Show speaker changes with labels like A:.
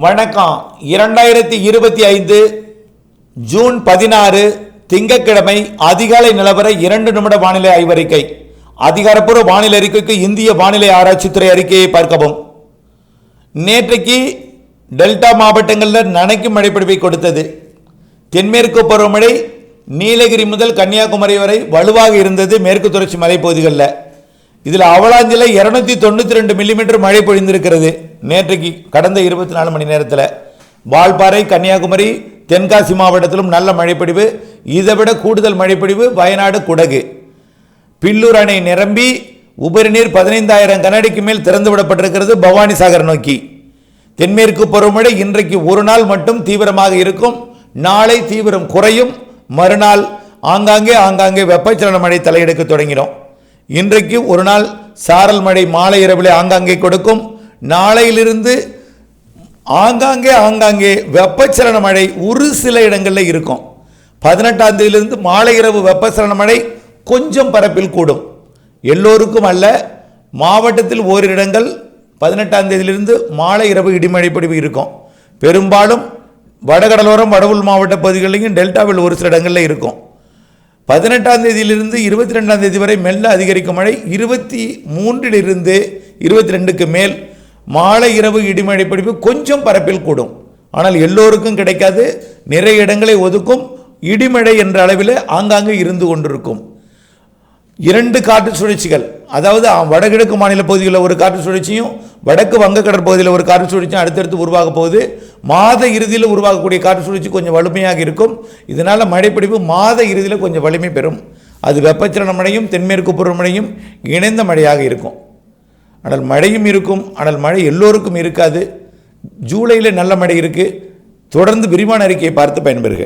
A: வணக்கம். இரண்டாயிரத்தி இருபத்தி ஐந்து ஜூன் பதினாறு திங்கட்கிழமை அதிகாலை நிலவர இரண்டு நிமிட வானிலை ஆய்வறிக்கை. அதிகாரப்பூர்வ வானிலை அறிக்கைக்கு இந்திய வானிலை ஆராய்ச்சித்துறை அறிக்கையை பார்க்கவும். நேற்றைக்கு டெல்டா மாவட்டங்களில் நனைக்கும் மழைப்பிடிப்பை கொடுத்தது. தென்மேற்கு பருவமழை நீலகிரி முதல் கன்னியாகுமரி வரை வலுவாக இருந்தது மேற்கு தொடர்ச்சி மலைப்பகுதிகளில். இதில் அவலாஞ்சில இரநூத்தி தொண்ணூற்றி ரெண்டு மில்லிமீட்டர் மழை பொழிந்திருக்கிறது. நேற்றைக்கு கடந்த இருபத்தி நாலு மணி நேரத்தில் வால்பாறை கன்னியாகுமரி தென்காசி மாவட்டத்திலும் நல்ல மழைப்பொழிவு இதை விட கூடுதல் மழைப்பொழிவு வயநாடு குடகு. பில்லூர் அணை நிரம்பி உபரி நீர் பதினைந்தாயிரம் கனடிக்கு மேல் திறந்து விடப்பட்டிருக்கிறது பவானி சாகர் நோக்கி. தென்மேற்கு பருவமழை இன்றைக்கு ஒரு நாள் மட்டும் தீவிரமாக இருக்கும். நாளை தீவிரம் குறையும். மறுநாள் ஆங்காங்கே ஆங்காங்கே வெப்பச்சலன மழை தலையெடுக்க தொடங்கிடும். இன்றைக்கு ஒரு நாள் சாரல் மழை மாலை இரவிலே ஆங்காங்கே கொடுக்கும். நாளையிலிருந்து ஆங்காங்கே ஆங்காங்கே வெப்பச்சலன மழை ஒரு சில இடங்களில் இருக்கும். பதினெட்டாம் தேதியிலிருந்து மாலை இரவு வெப்பச்சலன மழை கொஞ்சம் பரப்பில் கூடும். எல்லோருக்கும் அல்ல மாவட்டத்தில் ஓரிரு இடங்கள் பதினெட்டாம் தேதியிலிருந்து மாலை இரவு இடிமழை பிடிவு இருக்கும். பெரும்பாலும் வடகடலோரம் வடவுள் மாவட்ட பகுதிகளிலையும் டெல்டாவில் ஒரு சில இடங்களில் இருக்கும். பதினெட்டாம் தேதியிலிருந்து இருபத்தி ரெண்டாம் தேதி வரை மெல்ல அதிகரிக்கும் மழை இருபத்தி மூன்றிலிருந்து இருபத்தி ரெண்டுக்கு மேல் மாலை இரவு இடிமழை பிடிப்பு கொஞ்சம் பரப்பில் கூடும். ஆனால் எல்லோருக்கும் கிடைக்காது. நிறைய இடங்களை ஒதுக்கும். இடிமழை என்ற அளவில் ஆங்காங்கே இருந்து கொண்டிருக்கும். இரண்டு காற்று சுழற்சிகள். அதாவது வடகிழக்கு மாநில பகுதியில் ஒரு காற்று சுழற்சியும் வடக்கு வங்கக்கடற் பகுதியில் ஒரு காற்று சுழற்சியும் அடுத்தடுத்து உருவாக போகுது. மாத இறுதியில் உருவாகக்கூடிய காற்று சுழற்சி கொஞ்சம் வலிமையாக இருக்கும். இதனால் மழைப்பிடிப்பு மாத இறுதியில் கொஞ்சம் வலிமை பெறும். அது வெப்பச்சலன மழையும் தென்மேற்கு பருவமழையும் இணைந்த மழையாக இருக்கும். ஆனால் மழையும் இருக்கும் ஆனால் மழை எல்லோருக்கும் இருக்காது. ஜூலையில் நல்ல மழை இருக்குது தொடர்ந்து விரிவான அறிக்கையை பார்த்து பயன்பெறுக.